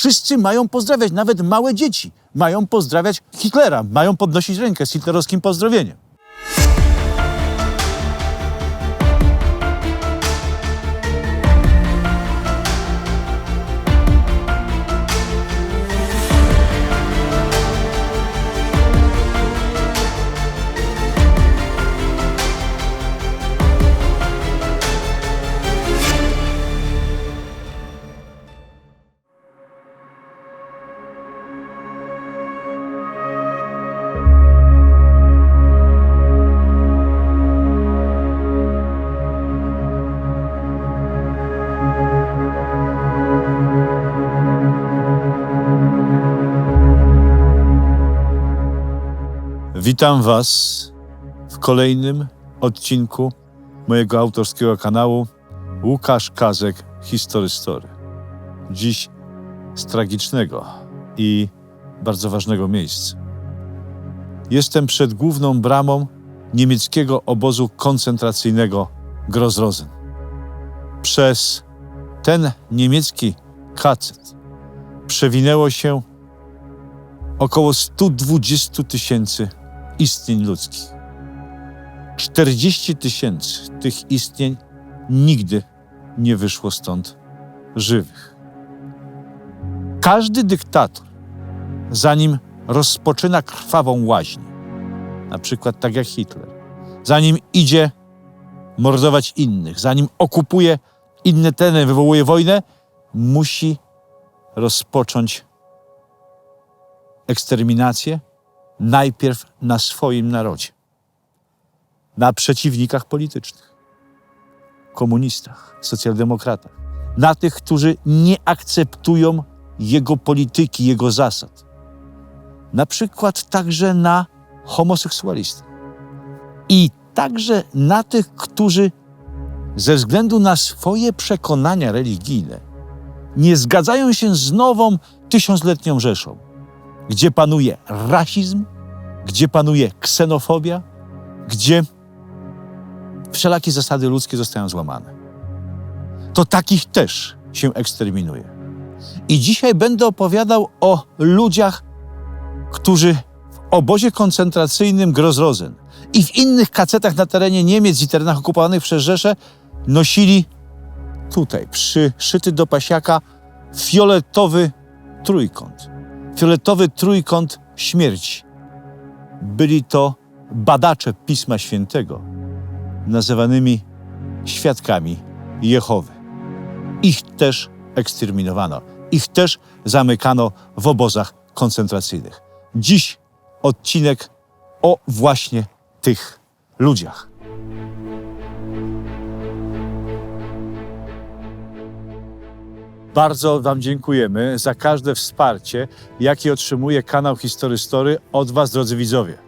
Wszyscy mają pozdrawiać, nawet małe dzieci mają pozdrawiać Hitlera, mają podnosić rękę z hitlerowskim pozdrowieniem. Witam Was w kolejnym odcinku mojego autorskiego kanału Łukasz Kazek Historystory. Dziś z tragicznego i bardzo ważnego miejsca. Jestem przed główną bramą niemieckiego obozu koncentracyjnego Grossrosen. Przez ten niemiecki kacet przewinęło się około 120 tysięcy istnień ludzkich. 40 tysięcy tych istnień nigdy nie wyszło stąd żywych. Każdy dyktator, zanim rozpoczyna krwawą łaźnię, na przykład tak jak Hitler, zanim idzie mordować innych, zanim okupuje inne tereny, wywołuje wojnę, musi rozpocząć eksterminację najpierw na swoim narodzie, na przeciwnikach politycznych, komunistach, socjaldemokratach, na tych, którzy nie akceptują jego polityki, jego zasad. Na przykład także na homoseksualistów. I także na tych, którzy ze względu na swoje przekonania religijne nie zgadzają się z nową tysiącletnią Rzeszą gdzie panuje rasizm, gdzie panuje ksenofobia, gdzie wszelakie zasady ludzkie zostają złamane. To takich też się eksterminuje. I dzisiaj będę opowiadał o ludziach, którzy w obozie koncentracyjnym Grossrosen i w innych kacetach na terenie Niemiec i terenach okupowanych przez Rzeszę nosili tutaj, przyszyty do pasiaka, fioletowy trójkąt fioletowy trójkąt śmierci. Byli to badacze Pisma Świętego, nazywanymi świadkami Jehowy. Ich też eksterminowano, ich też zamykano w obozach koncentracyjnych. Dziś odcinek o właśnie tych ludziach. Bardzo Wam dziękujemy za każde wsparcie, jakie otrzymuje kanał Historystory od Was, drodzy widzowie.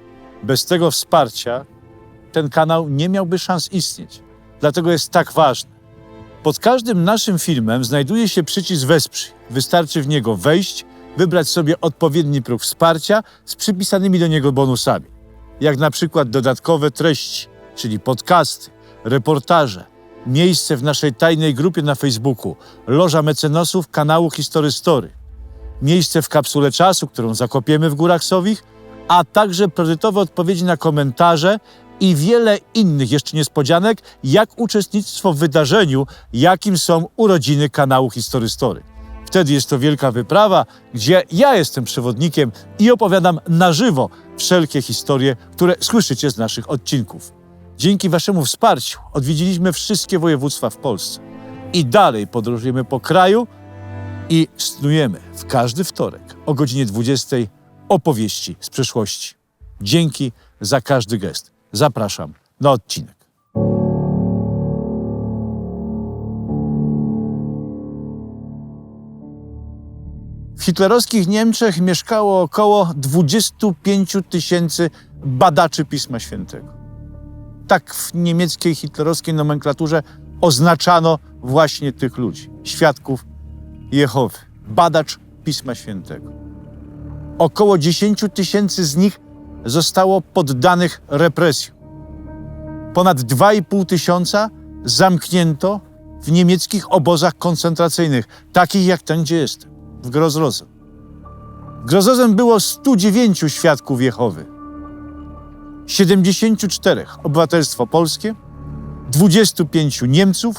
Bez tego wsparcia ten kanał nie miałby szans istnieć. Dlatego jest tak ważny. Pod każdym naszym filmem znajduje się przycisk Wesprzyj. Wystarczy w niego wejść, wybrać sobie odpowiedni próg wsparcia z przypisanymi do niego bonusami. Jak na przykład dodatkowe treści, czyli podcasty, reportaże, miejsce w naszej tajnej grupie na Facebooku Loża Mecenasów kanału Historystory, miejsce w kapsule czasu, którą zakopiemy w Górach Sowich, a także priorytetowe odpowiedzi na komentarze i wiele innych jeszcze niespodzianek, jak uczestnictwo w wydarzeniu, jakim są urodziny kanału Historystory. Wtedy jest to wielka wyprawa, gdzie ja jestem przewodnikiem i opowiadam na żywo wszelkie historie, które słyszycie z naszych odcinków. Dzięki Waszemu wsparciu odwiedziliśmy wszystkie województwa w Polsce i dalej podróżujemy po kraju i snujemy w każdy wtorek o godzinie 20 opowieści z przeszłości. Dzięki za każdy gest. Zapraszam na odcinek. W hitlerowskich Niemczech mieszkało około 25 tysięcy badaczy Pisma Świętego tak w niemieckiej hitlerowskiej nomenklaturze oznaczano właśnie tych ludzi, świadków Jehowy, badacz Pisma Świętego. Około 10 tysięcy z nich zostało poddanych represjom. Ponad 2,5 tysiąca zamknięto w niemieckich obozach koncentracyjnych, takich jak ten, gdzie jestem. w Grozrozem. W Grozrozem było 109 świadków Jehowy. 74 obywatelstwo polskie, 25 Niemców,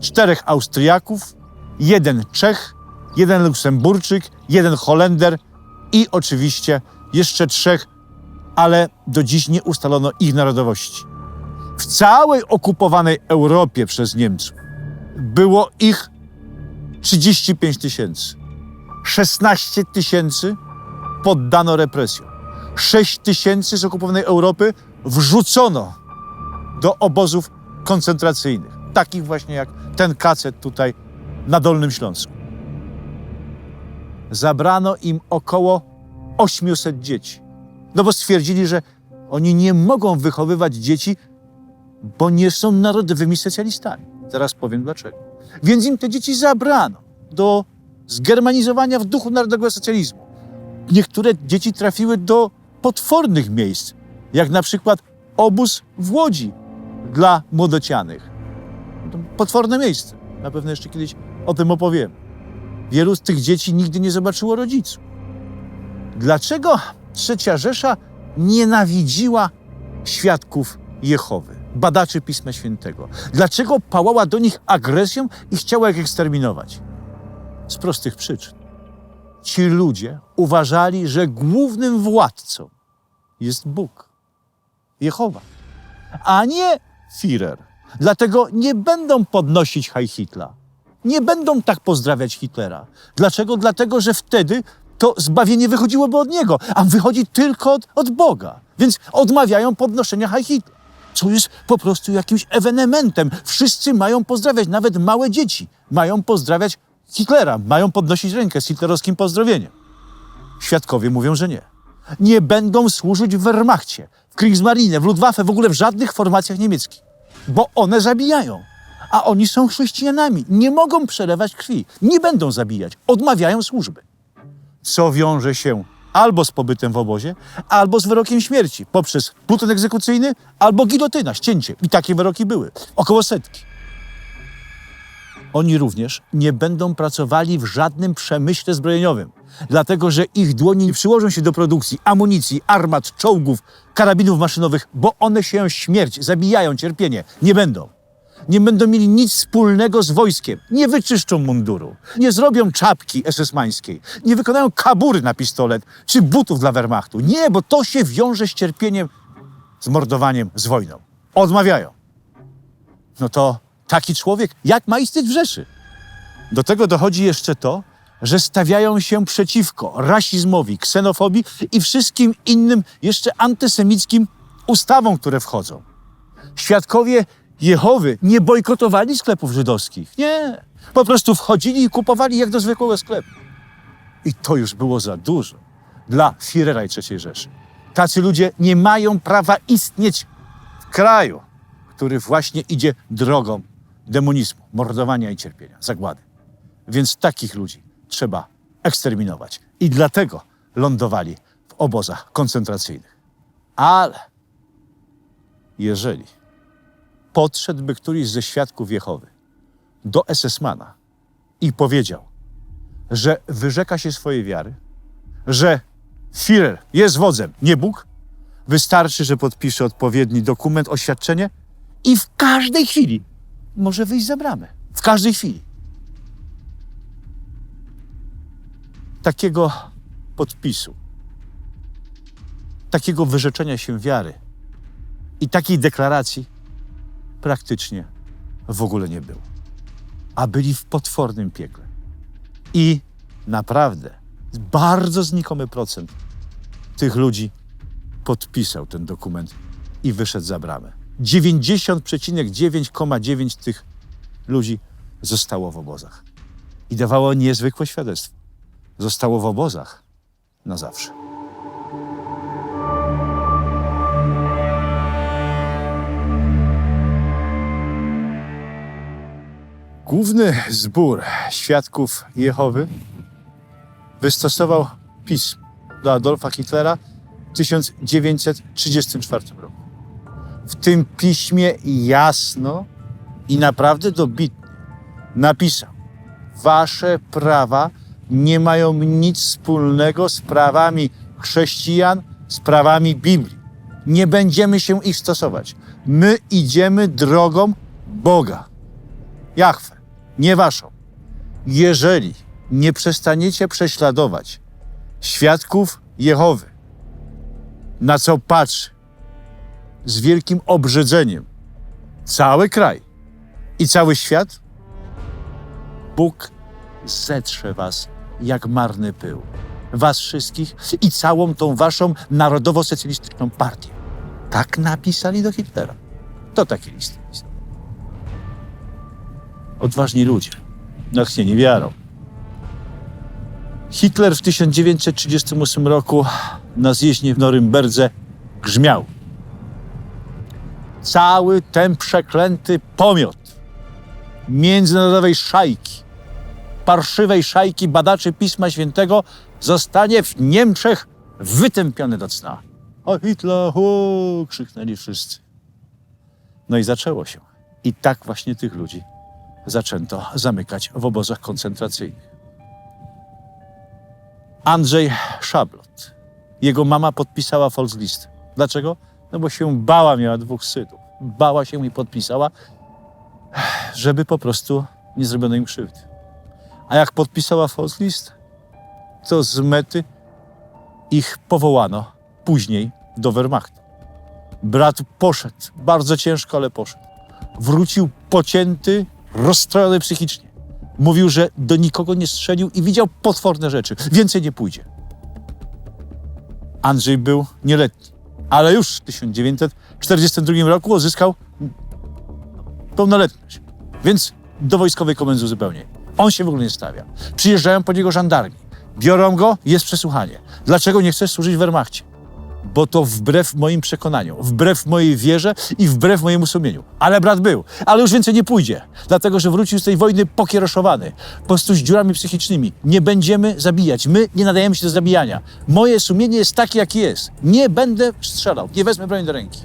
4 Austriaków, jeden Czech, jeden Luksemburczyk, jeden Holender i oczywiście jeszcze trzech, ale do dziś nie ustalono ich narodowości. W całej okupowanej Europie przez Niemców było ich 35 tysięcy. 16 tysięcy poddano represjom. 6 tysięcy z okupowanej Europy wrzucono do obozów koncentracyjnych. Takich właśnie jak ten kacet tutaj na Dolnym Śląsku. Zabrano im około 800 dzieci. No bo stwierdzili, że oni nie mogą wychowywać dzieci, bo nie są narodowymi specjalistami. Zaraz powiem dlaczego. Więc im te dzieci zabrano do zgermanizowania w duchu narodowego socjalizmu. Niektóre dzieci trafiły do potwornych miejsc, jak na przykład obóz w Łodzi dla młodocianych. To potworne miejsce. Na pewno jeszcze kiedyś o tym opowiem. Wielu z tych dzieci nigdy nie zobaczyło rodziców. Dlaczego trzecia Rzesza nienawidziła świadków Jehowy, badaczy Pisma Świętego? Dlaczego pałała do nich agresją i chciała ich eksterminować? Z prostych przyczyn. Ci ludzie uważali, że głównym władcą jest Bóg, Jehowa, a nie Führer. Dlatego nie będą podnosić Heil Hitla. Nie będą tak pozdrawiać Hitlera. Dlaczego? Dlatego, że wtedy to zbawienie wychodziłoby od niego, a wychodzi tylko od, od Boga. Więc odmawiają podnoszenia Heil Hitla, co jest po prostu jakimś ewenementem. Wszyscy mają pozdrawiać, nawet małe dzieci mają pozdrawiać Hitlera, mają podnosić rękę z hitlerowskim pozdrowieniem. Świadkowie mówią, że nie. Nie będą służyć w Wehrmachcie, w Kriegsmarine, w Luftwaffe, w ogóle w żadnych formacjach niemieckich, bo one zabijają. A oni są chrześcijanami, nie mogą przelewać krwi, nie będą zabijać, odmawiają służby. Co wiąże się albo z pobytem w obozie, albo z wyrokiem śmierci poprzez pluton egzekucyjny, albo gilotyna, ścięcie. I takie wyroki były, około setki. Oni również nie będą pracowali w żadnym przemyśle zbrojeniowym, dlatego że ich dłonie nie przyłożą się do produkcji amunicji, armat, czołgów, karabinów maszynowych, bo one się śmierć, zabijają, cierpienie. Nie będą. Nie będą mieli nic wspólnego z wojskiem. Nie wyczyszczą munduru. Nie zrobią czapki SS-mańskiej. Nie wykonają kabury na pistolet czy butów dla Wehrmachtu. Nie, bo to się wiąże z cierpieniem, z mordowaniem, z wojną. Odmawiają. No to taki człowiek, jak ma istnieć w Rzeszy? Do tego dochodzi jeszcze to, że stawiają się przeciwko rasizmowi, ksenofobii i wszystkim innym jeszcze antysemickim ustawom, które wchodzą. Świadkowie Jehowy nie bojkotowali sklepów żydowskich. Nie. Po prostu wchodzili i kupowali jak do zwykłego sklepu. I to już było za dużo dla Führera i III Rzeszy. Tacy ludzie nie mają prawa istnieć w kraju, który właśnie idzie drogą demonizmu, mordowania i cierpienia, zagłady. Więc takich ludzi trzeba eksterminować. I dlatego lądowali w obozach koncentracyjnych. Ale jeżeli podszedłby któryś ze świadków Jehowy do SS-mana i powiedział, że wyrzeka się swojej wiary, że Führer jest wodzem, nie Bóg, wystarczy, że podpisze odpowiedni dokument, oświadczenie i w każdej chwili może wyjść za bramę. W każdej chwili. Takiego podpisu, takiego wyrzeczenia się wiary i takiej deklaracji praktycznie w ogóle nie było. A byli w potwornym piekle. I naprawdę bardzo znikomy procent tych ludzi podpisał ten dokument i wyszedł za bramę. 90,9,9 tych ludzi zostało w obozach. I dawało niezwykłe świadectwo. Zostało w obozach na zawsze. Główny zbór świadków Jehowy wystosował pism do Adolfa Hitlera w 1934 roku. W tym piśmie jasno i naprawdę dobitnie napisał: Wasze prawa nie mają nic wspólnego z prawami chrześcijan, z prawami Biblii. Nie będziemy się ich stosować. My idziemy drogą Boga. Jahwe, nie waszą. Jeżeli nie przestaniecie prześladować świadków Jehowy, na co patrzy z wielkim obrzydzeniem cały kraj i cały świat, Bóg zetrze was jak marny pył. Was wszystkich i całą tą waszą narodowo-socjalistyczną partię. Tak napisali do Hitlera. To taki list. Odważni ludzie, natchnieni wiarą. Hitler w 1938 roku na zjeździe w Norymberdze grzmiał. Cały ten przeklęty pomiot międzynarodowej szajki, parszywej szajki badaczy Pisma Świętego zostanie w Niemczech wytępiony do cna. O Hitler, o, krzyknęli wszyscy. No i zaczęło się. I tak właśnie tych ludzi zaczęto zamykać w obozach koncentracyjnych. Andrzej Szablot. Jego mama podpisała Volkslist. Dlaczego? No bo się bała, miała dwóch synów. Bała się i podpisała, żeby po prostu nie zrobiono im krzywdy. A jak podpisała Volkslist, to z mety ich powołano później do Wehrmachtu. Brat poszedł, bardzo ciężko, ale poszedł. Wrócił pocięty, rozstrojony psychicznie. Mówił, że do nikogo nie strzelił i widział potworne rzeczy. Więcej nie pójdzie. Andrzej był nieletni, ale już w 1942 roku uzyskał pełnoletność. Więc do wojskowej komendy uzupełnienia. On się w ogóle nie stawia. Przyjeżdżają po niego żandarmi. Biorą go, jest przesłuchanie. Dlaczego nie chcesz służyć w Wehrmachcie? Bo to wbrew moim przekonaniom, wbrew mojej wierze i wbrew mojemu sumieniu. Ale brat był, ale już więcej nie pójdzie, dlatego że wrócił z tej wojny pokieroszowany, po prostu z dziurami psychicznymi. Nie będziemy zabijać, my nie nadajemy się do zabijania. Moje sumienie jest takie, jakie jest. Nie będę strzelał, nie wezmę broni do ręki.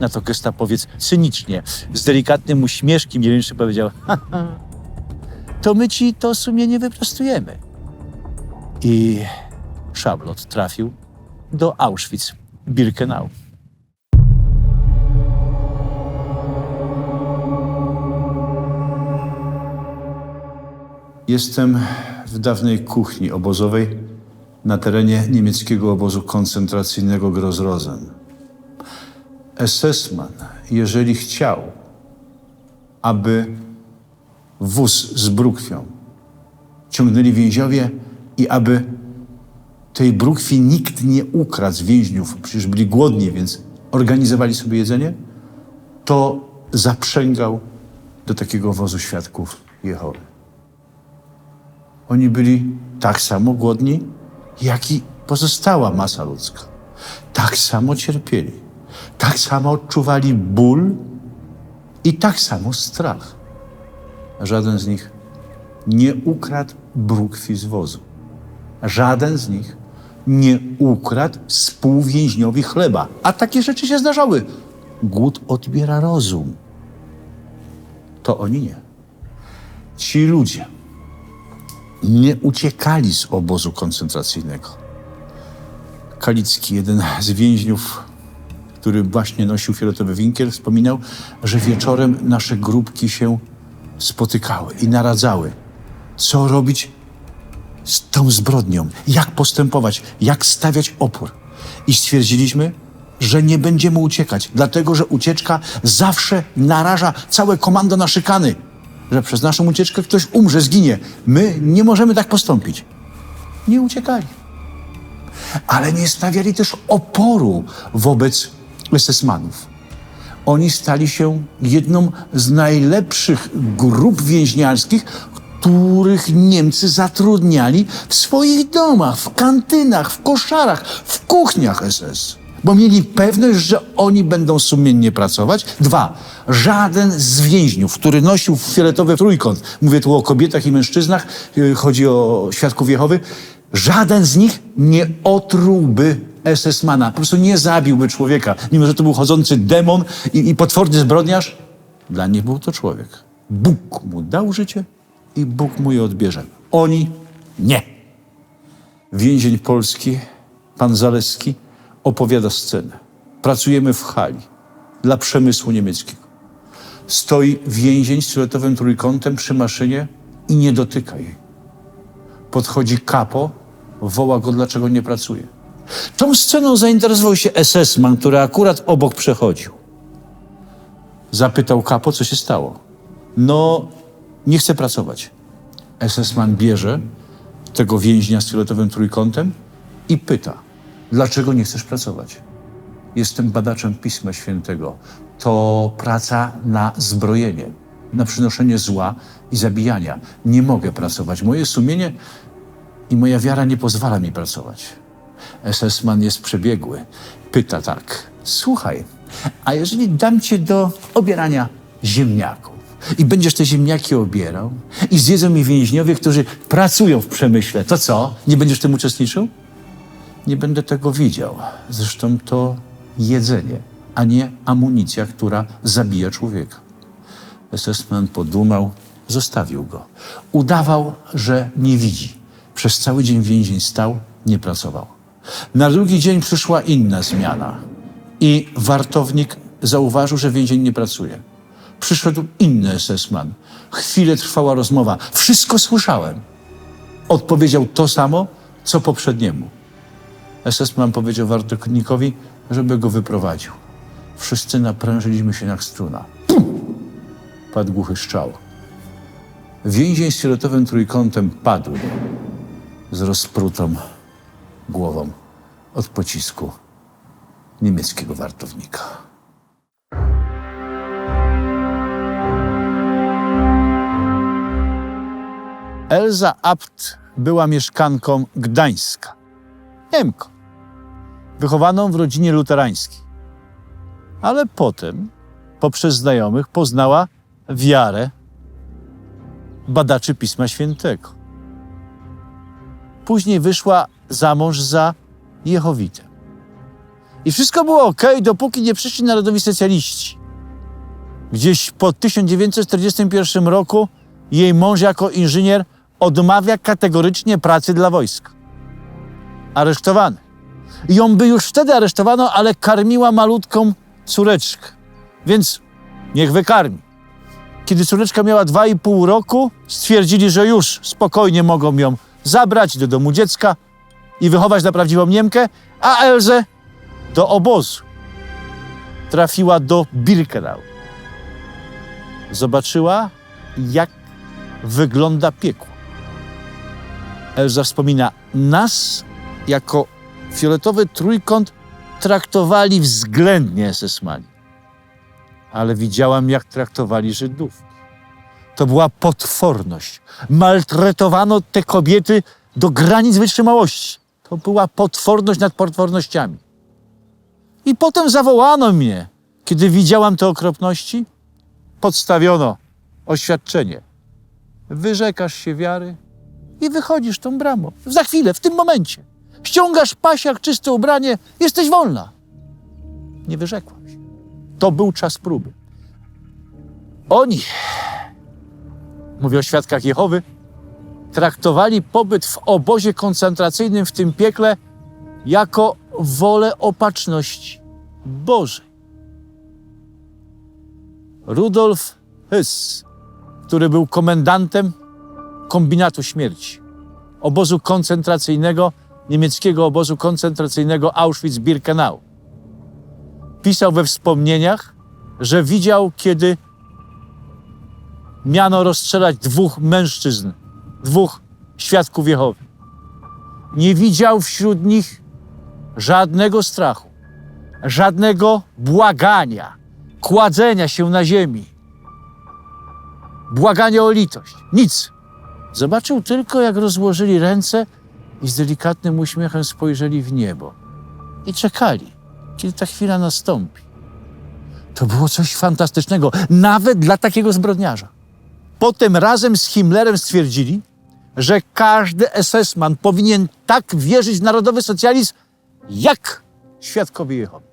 Na to gestapowiec cynicznie, z delikatnym uśmieszkiem niewinszy powiedział, "Haha, to my ci to sumienie wyprostujemy. I szablot trafił do Auschwitz-Birkenau. Jestem w dawnej kuchni obozowej na terenie niemieckiego obozu koncentracyjnego Gross-Rosen. SS-man, jeżeli chciał, aby wóz z brukwią ciągnęli więźniowie i aby tej brukwi nikt nie ukradł z więźniów, przecież byli głodni, więc organizowali sobie jedzenie, to zaprzęgał do takiego wozu świadków Jehowy. Oni byli tak samo głodni, jak i pozostała masa ludzka. Tak samo cierpieli, tak samo odczuwali ból i tak samo strach. Żaden z nich nie ukradł brukwi z wozu. Żaden z nich nie ukradł współwięźniowi chleba. A takie rzeczy się zdarzały. Głód odbiera rozum. To oni nie. Ci ludzie nie uciekali z obozu koncentracyjnego. Kalicki, jeden z więźniów, który właśnie nosił fioletowy winkiel, wspominał, że wieczorem nasze grupki się spotykały i naradzały, co robić z tą zbrodnią, jak postępować, jak stawiać opór. I stwierdziliśmy, że nie będziemy uciekać, dlatego że ucieczka zawsze naraża całe komando na szykany, że przez naszą ucieczkę ktoś umrze, zginie. My nie możemy tak postąpić. Nie uciekali. Ale nie stawiali też oporu wobec SS-manów. Oni stali się jedną z najlepszych grup więźniarskich, których Niemcy zatrudniali w swoich domach, w kantynach, w koszarach, w kuchniach SS. Bo mieli pewność, że oni będą sumiennie pracować. Dwa, żaden z więźniów, który nosił fioletowy trójkąt, mówię tu o kobietach i mężczyznach, yy, chodzi o świadków Jehowy, żaden z nich nie otrułby SS-mana, po prostu nie zabiłby człowieka, mimo że to był chodzący demon i, i potworny zbrodniarz. Dla nich był to człowiek. Bóg mu dał życie i Bóg mu je odbierze. Oni Nie. Więzień polski, pan Zaleski, opowiada scenę. Pracujemy w hali dla przemysłu niemieckiego. Stoi więzień z fioletowym trójkątem przy maszynie i nie dotyka jej. Podchodzi kapo, woła go, dlaczego nie pracuje. Tą sceną zainteresował się SS-man, który akurat obok przechodził. Zapytał kapo, co się stało. No, nie chce pracować. SS-man bierze tego więźnia z fioletowym trójkątem i pyta, dlaczego nie chcesz pracować? Jestem badaczem Pisma Świętego. To praca na zbrojenie, na przynoszenie zła i zabijania. Nie mogę pracować. Moje sumienie i moja wiara nie pozwala mi pracować. SS-man jest przebiegły. Pyta tak, słuchaj, a jeżeli dam cię do obierania ziemniaków i będziesz te ziemniaki obierał i zjedzą mi więźniowie, którzy pracują w przemyśle, to co? Nie będziesz w tym uczestniczył? Nie będę tego widział. Zresztą to jedzenie, a nie amunicja, która zabija człowieka. SS-man podumał, zostawił go. Udawał, że nie widzi. Przez cały dzień więzień stał, nie pracował. Na drugi dzień przyszła inna zmiana i wartownik zauważył, że więzień nie pracuje. Przyszedł inny SS-man. Chwilę trwała rozmowa. Wszystko słyszałem. Odpowiedział to samo, co poprzedniemu. SS-man powiedział wartownikowi, żeby go wyprowadził. Wszyscy naprężyliśmy się jak struna. Pum! Padł głuchy strzał. Więzień z fioletowym trójkątem padł z rozprutą głową od pocisku niemieckiego wartownika. Elza Abt była mieszkanką Gdańska. Niemką, wychowaną w rodzinie luterańskiej. Ale potem, poprzez znajomych, poznała wiarę badaczy Pisma Świętego. Później wyszła za mąż za Jehowitem. I wszystko było ok, dopóki nie przyszli narodowi socjaliści. Gdzieś po 1941 roku jej mąż jako inżynier odmawia kategorycznie pracy dla wojska. Aresztowany. Ją by już wtedy aresztowano, ale karmiła malutką córeczkę. Więc niech wykarmi. Kiedy córeczka miała 2,5 roku, stwierdzili, że już spokojnie mogą ją zabrać do domu dziecka i wychować na prawdziwą Niemkę, a Elzę do obozu. Trafiła do Birkenau. Zobaczyła, jak wygląda piekło. Elza wspomina, nas jako fioletowy trójkąt traktowali względnie SS-mani. Ale widziałam, jak traktowali Żydów. To była potworność. Maltretowano te kobiety do granic wytrzymałości. To była potworność nad potwornościami. I potem zawołano mnie, kiedy widziałam te okropności. Podstawiono oświadczenie. Wyrzekasz się wiary i wychodzisz tą bramą. Za chwilę, w tym momencie. Ściągasz pasiak, czyste ubranie, jesteś wolna. Nie wyrzekłam się. To był czas próby. Oni, mówię o świadkach Jehowy, traktowali pobyt w obozie koncentracyjnym w tym piekle jako wolę opatrzności Bożej. Rudolf Hyss, który był komendantem kombinatu śmierci, obozu koncentracyjnego, niemieckiego obozu koncentracyjnego Auschwitz-Birkenau. Pisał we wspomnieniach, że widział, kiedy miano rozstrzelać dwóch mężczyzn, dwóch świadków Jehowy. Nie widział wśród nich żadnego strachu, żadnego błagania, kładzenia się na ziemi, błagania o litość. Nic. Zobaczył tylko, jak rozłożyli ręce i z delikatnym uśmiechem spojrzeli w niebo. I czekali, kiedy ta chwila nastąpi. To było coś fantastycznego, nawet dla takiego zbrodniarza. Potem razem z Himmlerem stwierdzili, że każdy SS-man powinien tak wierzyć w narodowy socjalizm, jak świadkowie Jehowy.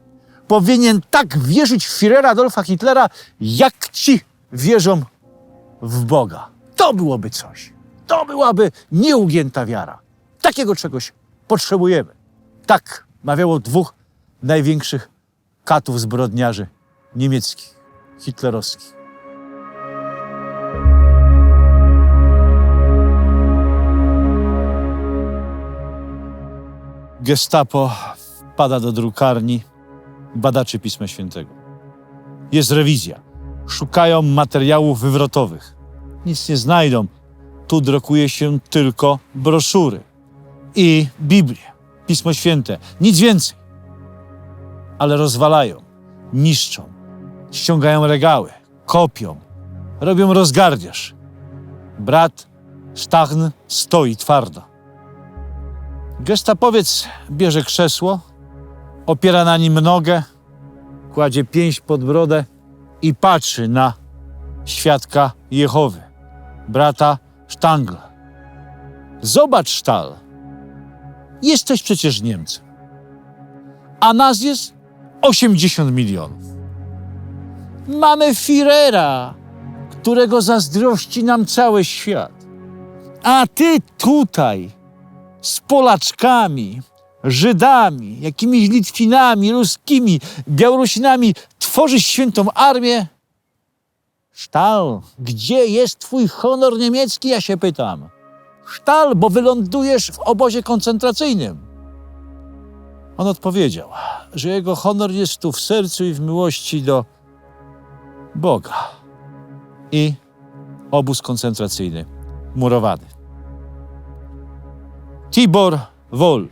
Powinien tak wierzyć w Führera Adolfa Hitlera, jak ci wierzą w Boga. To byłoby coś. To byłaby nieugięta wiara. Takiego czegoś potrzebujemy. Tak mawiało dwóch największych katów zbrodniarzy niemieckich, hitlerowskich. Gestapo wpada do drukarni badaczy Pisma Świętego. Jest rewizja. Szukają materiałów wywrotowych. Nic nie znajdą. Tu drukuje się tylko broszury i Biblię, Pismo Święte. Nic więcej. Ale rozwalają, niszczą, ściągają regały, kopią, robią rozgardiaż. Brat Stachn stoi twardo. Gestapowiec bierze krzesło, opiera na nim nogę, kładzie pięść pod brodę i patrzy na świadka Jehowy, brata Sztangl. Zobacz, Sztal, jesteś przecież Niemcem, a nas jest 80 milionów. Mamy Führera, którego zazdrości nam cały świat. A ty tutaj z Polaczkami, Żydami, jakimiś Litwinami, Ruskimi, Białorusinami tworzysz świętą armię? Sztal, gdzie jest twój honor niemiecki, ja się pytam. Sztal, bo wylądujesz w obozie koncentracyjnym. On odpowiedział, że jego honor jest tu w sercu i w miłości do Boga. I obóz koncentracyjny murowany. Tibor Woll,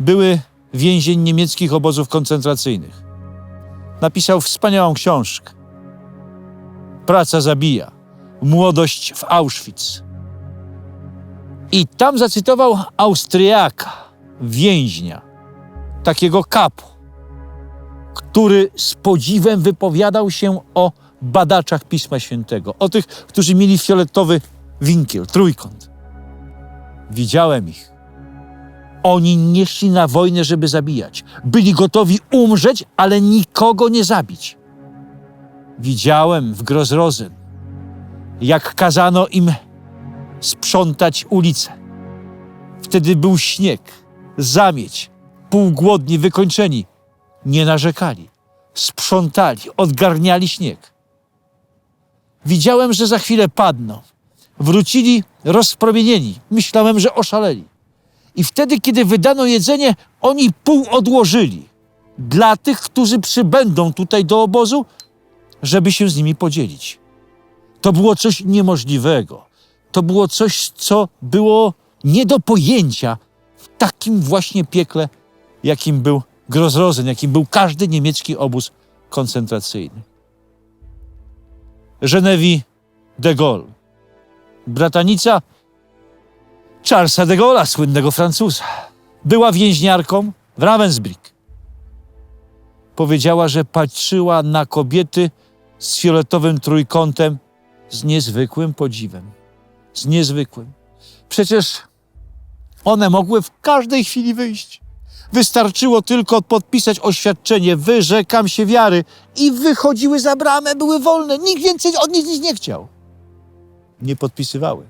były więzień niemieckich obozów koncentracyjnych. Napisał wspaniałą książkę. Praca zabija. Młodość w Auschwitz. I tam zacytował Austriaka, więźnia, takiego kapu, który z podziwem wypowiadał się o badaczach Pisma Świętego, o tych, którzy mieli fioletowy winkiel, trójkąt. Widziałem ich. Oni nie szli na wojnę, żeby zabijać. Byli gotowi umrzeć, ale nikogo nie zabić. Widziałem w Grozrozen, jak kazano im sprzątać ulice. Wtedy był śnieg, zamieć, półgłodni, wykończeni. Nie narzekali. Sprzątali, odgarniali śnieg. Widziałem, że za chwilę padną. Wrócili rozpromienieni. Myślałem, że oszaleli. I wtedy, kiedy wydano jedzenie, oni pół odłożyli dla tych, którzy przybędą tutaj do obozu, żeby się z nimi podzielić. To było coś niemożliwego. To było coś, co było nie do pojęcia w takim właśnie piekle, jakim był Grozrozen, jakim był każdy niemiecki obóz koncentracyjny. Genevieve de Gaulle, bratanica Charlesa de Gaulle'a, słynnego Francuza. Była więźniarką w Ravensbrück. Powiedziała, że patrzyła na kobiety z fioletowym trójkątem z niezwykłym podziwem. Z niezwykłym. Przecież one mogły w każdej chwili wyjść. Wystarczyło tylko podpisać oświadczenie, wyrzekam się wiary i wychodziły za bramę, były wolne. Nikt więcej od nich nic nie chciał. Nie podpisywały.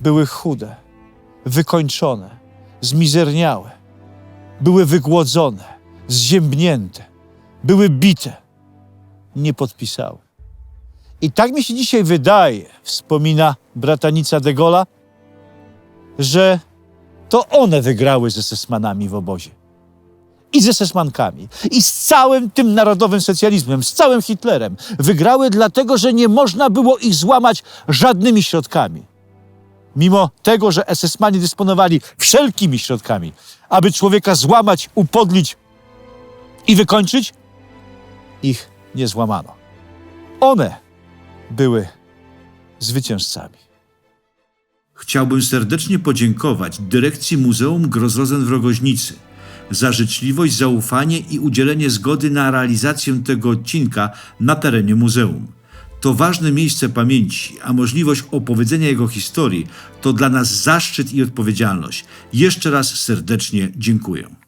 Były chude, wykończone, zmizerniałe. Były wygłodzone, zziębnięte. Były bite. Nie podpisały. I tak mi się dzisiaj wydaje, wspomina bratanica de Gola, że to one wygrały ze Sesmanami w obozie. I ze Sesmankami, i z całym tym narodowym socjalizmem, z całym Hitlerem. Wygrały dlatego, że nie można było ich złamać żadnymi środkami. Mimo tego, że SS-mani dysponowali wszelkimi środkami, aby człowieka złamać, upodlić i wykończyć, ich nie złamano. One były zwycięzcami. Chciałbym serdecznie podziękować dyrekcji Muzeum Grozrozen w Rogoźnicy za życzliwość, zaufanie i udzielenie zgody na realizację tego odcinka na terenie muzeum. To ważne miejsce pamięci, a możliwość opowiedzenia jego historii to dla nas zaszczyt i odpowiedzialność. Jeszcze raz serdecznie dziękuję.